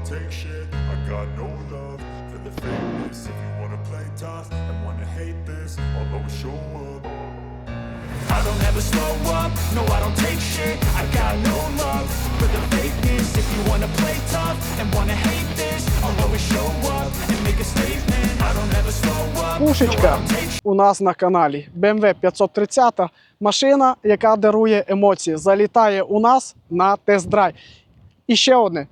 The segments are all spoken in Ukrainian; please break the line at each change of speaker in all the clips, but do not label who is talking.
don't take shit. I got no love for the fakeness. If you wanna play tough and wanna hate this, I'll always show up. I don't ever slow up, no I don't take shit I got no love for the fakeness If you wanna play tough and wanna hate this I'll always show up and make a statement I don't ever slow up,
Пушечка у нас на каналі BMW 530 машина, яка дарує емоції, залітає у нас на тест-драйв. І ще одне.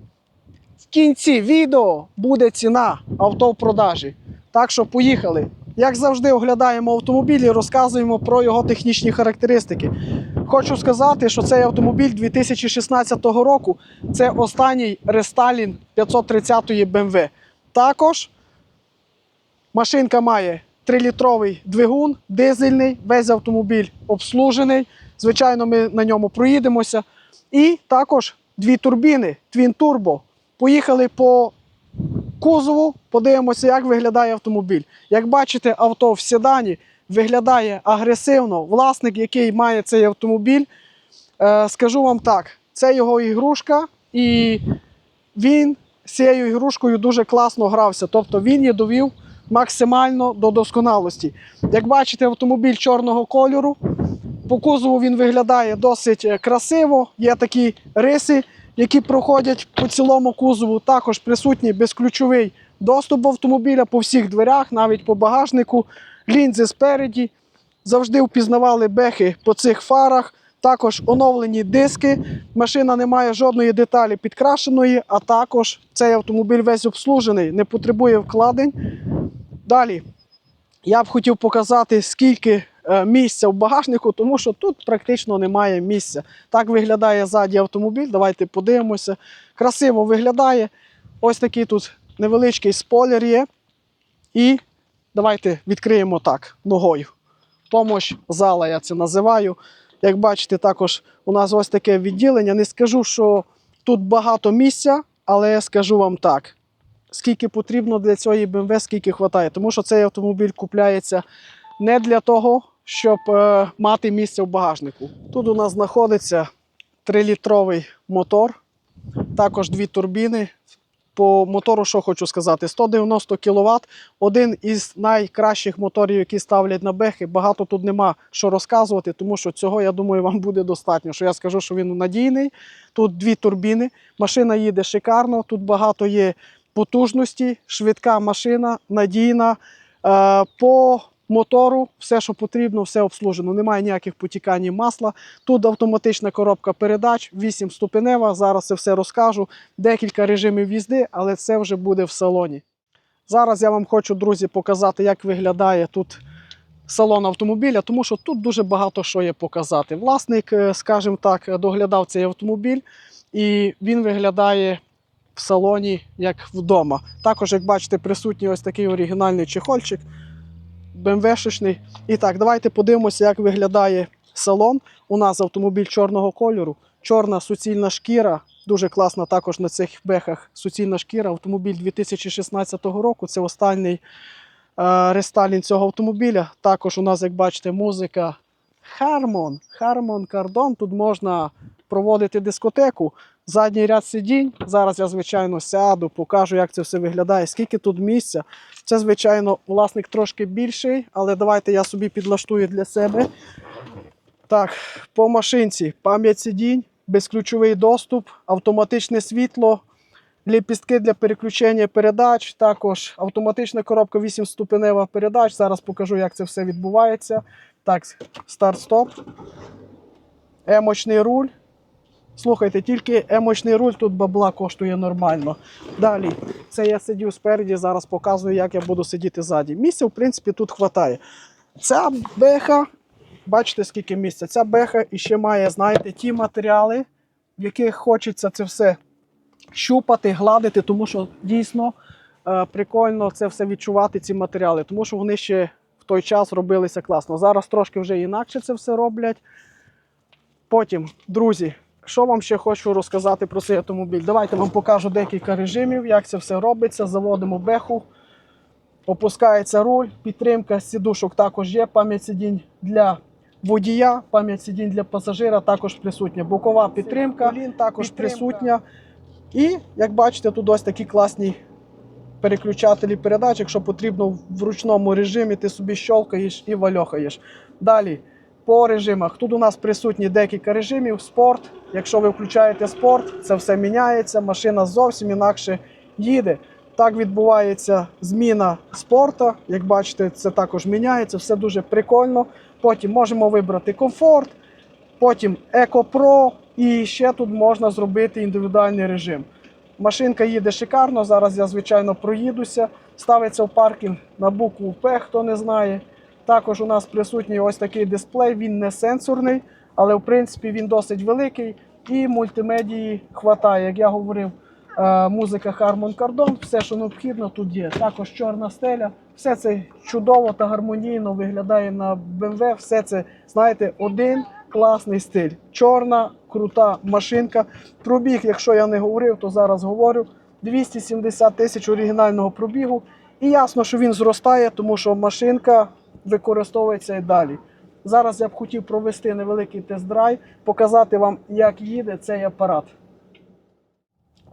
Кінці відео буде ціна авто в продажі. Так що поїхали. Як завжди, оглядаємо автомобіль і розказуємо про його технічні характеристики. Хочу сказати, що цей автомобіль 2016 року це останній рестайлінг 530 BMW. Також Машинка має 3-літровий двигун, дизельний, весь автомобіль обслужений. Звичайно, ми на ньому проїдемося. І також дві турбіни Twin Turbo. Поїхали по кузову, подивимося, як виглядає автомобіль. Як бачите, авто в седані виглядає агресивно. Власник, який має цей автомобіль, е, скажу вам так: це його ігрушка, і він з цією ігрушкою дуже класно грався. Тобто він її довів максимально до досконалості. Як бачите, автомобіль чорного кольору. По кузову він виглядає досить е, красиво. Є такі риси, які проходять по цілому кузову. Також присутній безключовий доступ до автомобіля по всіх дверях, навіть по багажнику, лінзи спереді. Завжди впізнавали бехи по цих фарах. Також оновлені диски. Машина не має жодної деталі підкрашеної, а також цей автомобіль весь обслужений, не потребує вкладень. Далі я б хотів показати, скільки місця в багажнику, тому що тут практично немає місця. Так виглядає ззаді автомобіль. Давайте подивимося. Красиво виглядає. Ось такий тут невеличкий спойлер є. І давайте відкриємо так ногою. Помощ зала, я це називаю. Як бачите, також у нас ось таке відділення. Не скажу, що тут багато місця, але я скажу вам так скільки потрібно для цієї BMW, скільки вистачає. Тому що цей автомобіль купляється не для того, щоб е, мати місце в багажнику. Тут у нас знаходиться 3-літровий мотор, також дві турбіни. По мотору, що хочу сказати, 190 кВт, один із найкращих моторів, які ставлять на бехи. Багато тут нема що розказувати, тому що цього, я думаю, вам буде достатньо. Що я скажу, що він надійний. Тут дві турбіни, машина їде шикарно, тут багато є потужності, швидка машина, надійна. Е, По мотору все, що потрібно, все обслужено. Немає ніяких потікань масла. Тут автоматична коробка передач, 8 ступенева. Зараз це все розкажу. Декілька режимів їзди, але це вже буде в салоні. Зараз я вам хочу, друзі, показати, як виглядає тут салон автомобіля, тому що тут дуже багато що є показати. Власник, е, скажімо так, доглядав цей автомобіль, і він виглядає в салоні як вдома. Також, як бачите, присутній ось такий оригінальний чехольчик BMW-шечний. І так, давайте подивимося, як виглядає салон. У нас автомобіль чорного кольору, чорна суцільна шкіра. Дуже класна також на цих бехах суцільна шкіра. Автомобіль 2016 року. Це останній е, рестайлінг цього автомобіля. Також у нас, як бачите, музика Harmon. Harmon Kardon. Тут можна проводити дискотеку. Задній ряд сидінь. Зараз я, звичайно, сяду, покажу, як це все виглядає, скільки тут місця. Це, звичайно, власник трошки більший, але давайте я собі підлаштую для себе. Так, по машинці пам'ять сидінь, безключовий доступ, автоматичне світло, ліпістки для переключення передач, також автоматична коробка 8-ступенева передач. Зараз покажу, як це все відбувається. Так, старт-стоп. Емочний руль. Слухайте, тільки емочний руль тут бабла коштує нормально. Далі, це я сидів спереді, зараз показую, як я буду сидіти ззаді. Місця, в принципі, тут вистачає. Ця беха, бачите, скільки місця. Ця беха іще має, знаєте, ті матеріали, в яких хочеться це все щупати, гладити, тому що дійсно е, прикольно це все відчувати, ці матеріали, тому що вони ще в той час робилися класно. Зараз трошки вже інакше це все роблять. Потім, друзі, що вам ще хочу розказати про цей автомобіль? Давайте вам покажу декілька режимів, як це все робиться. Заводимо беху, опускається руль, підтримка сідушок також є, пам'ять сидінь для водія, пам'ять сидінь для пасажира також присутня. Бокова підтримка, також присутня. І як бачите, тут ось такі класні переключателі передач. Якщо потрібно в ручному режимі, ти собі щолкаєш і вальохаєш. Далі по режимах. Тут у нас присутні декілька режимів. Спорт. Якщо ви включаєте спорт, це все міняється. Машина зовсім інакше їде. Так відбувається зміна спорту. Як бачите, це також міняється, все дуже прикольно. Потім можемо вибрати комфорт, потім Eco Pro і ще тут можна зробити індивідуальний режим. Машинка їде шикарно. Зараз я, звичайно, проїдуся. Ставиться в паркінг на букву П, хто не знає. Також у нас присутній ось такий дисплей, він не сенсорний, але в принципі він досить великий і мультимедії хватає. Як я говорив, е, музика Harman Kardon, все, що необхідно, тут є. Також чорна стеля. Все це чудово та гармонійно виглядає на BMW. Все це, знаєте, один класний стиль. Чорна, крута машинка. Пробіг, якщо я не говорив, то зараз говорю. 270 тисяч оригінального пробігу. І ясно, що він зростає, тому що машинка використовується і далі. Зараз я б хотів провести невеликий тест-драйв, показати вам, як їде цей апарат.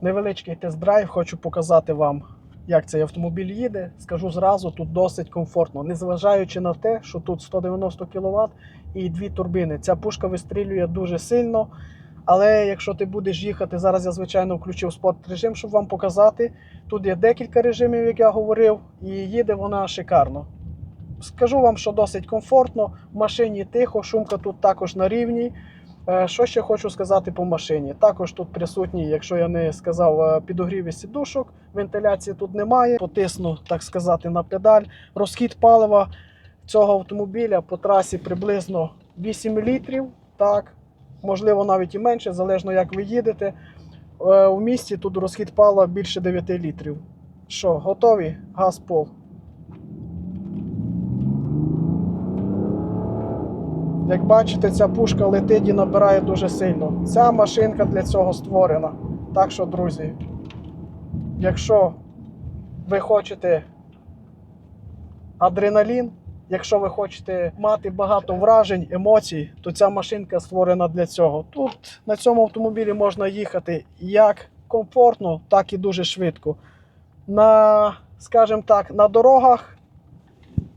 Невеличкий тест-драйв, хочу показати вам, як цей автомобіль їде. Скажу зразу, тут досить комфортно, незважаючи на те, що тут 190 кВт і дві турбини. Ця пушка вистрілює дуже сильно. Але якщо ти будеш їхати, зараз я звичайно включив спорт режим, щоб вам показати. Тут є декілька режимів, як я говорив, і їде вона шикарно. Скажу вам, що досить комфортно, в машині тихо, шумка тут також на рівні. Е, Що ще хочу сказати по машині? Також тут присутній, якщо я не сказав, е, підогріві сідушок, вентиляції тут немає. Потисну, так сказати, на педаль. Розхід палива цього автомобіля по трасі приблизно 8 літрів. Так, можливо, навіть і менше, залежно як ви їдете. Е, У місті тут розхід палива більше 9 літрів. Що, готові? Газ пол. Як бачите, ця пушка летить і набирає дуже сильно. Ця машинка для цього створена. Так що, друзі, якщо ви хочете адреналін, якщо ви хочете мати багато вражень, емоцій, то ця машинка створена для цього. Тут на цьому автомобілі можна їхати як комфортно, так і дуже швидко. На, скажімо так, на дорогах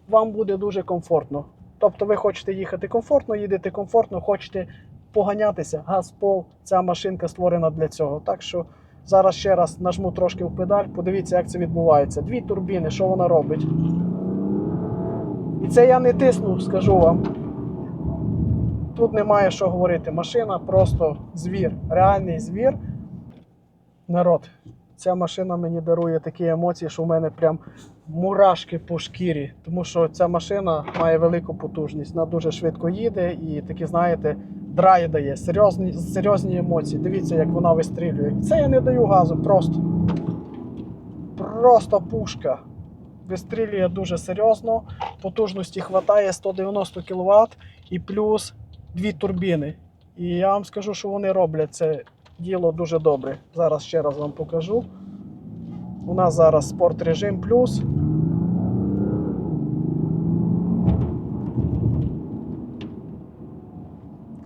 вам буде дуже комфортно. Тобто ви хочете їхати комфортно, їдете комфортно, хочете поганятися, газ пол, ця машинка створена для цього. Так що зараз ще раз нажму трошки в педаль, подивіться, як це відбувається. Дві турбіни, що вона робить. І це я не тисну, скажу вам. Тут немає що говорити. Машина просто звір, реальний звір. Народ, ця машина мені дарує такі емоції, що в мене прям мурашки по шкірі. Тому що ця машина має велику потужність. Вона дуже швидко їде і такі, знаєте, драй дає, серйозні, серйозні емоції. Дивіться, як вона вистрілює. Це я не даю газу, просто. Просто пушка. Вистрілює дуже серйозно. Потужності хватає 190 кВт і плюс дві турбіни. І я вам скажу, що вони роблять це діло дуже добре. Зараз ще раз вам покажу. У нас зараз спорт режим плюс.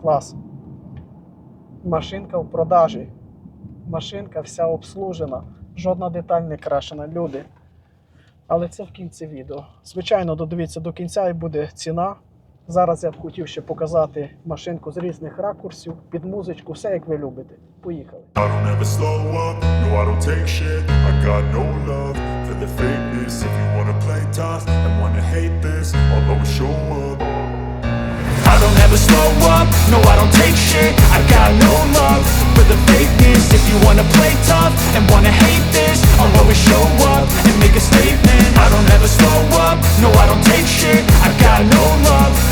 Клас. Машинка в продажі. Машинка вся обслужена. Жодна деталь не крашена, люди. Але це в кінці відео. Звичайно, додивіться до кінця і буде ціна. Зараз я б хотів ще показати машинку з різних ракурсів, під музичку, все як ви любите. Поїхали.
I don't ever slow up, no I don't take shit. I got no love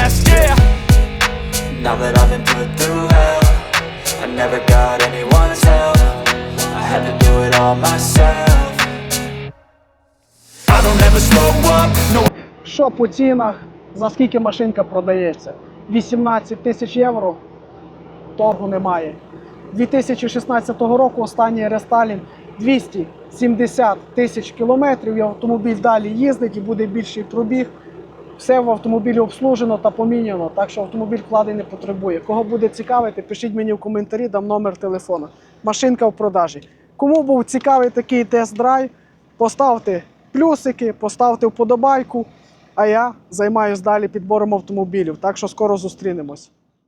Now that I've been put through hell I never got anyone's help I had to do it all myself
I don't ever slow up, no
Що по цінах, за скільки машинка продається? 18 тисяч євро, торгу немає. 2016 року останній рестайлінг 270 тисяч кілометрів. Автомобіль далі їздить і буде більший пробіг. Все в автомобілі обслужено та поміняно, так що автомобіль вклади не потребує. Кого буде цікавити, пишіть мені в коментарі, дам номер телефона. Машинка в продажі. Кому був цікавий такий тест-драйв, поставте плюсики, поставте вподобайку. А я займаюся далі підбором автомобілів. Так що скоро зустрінемось.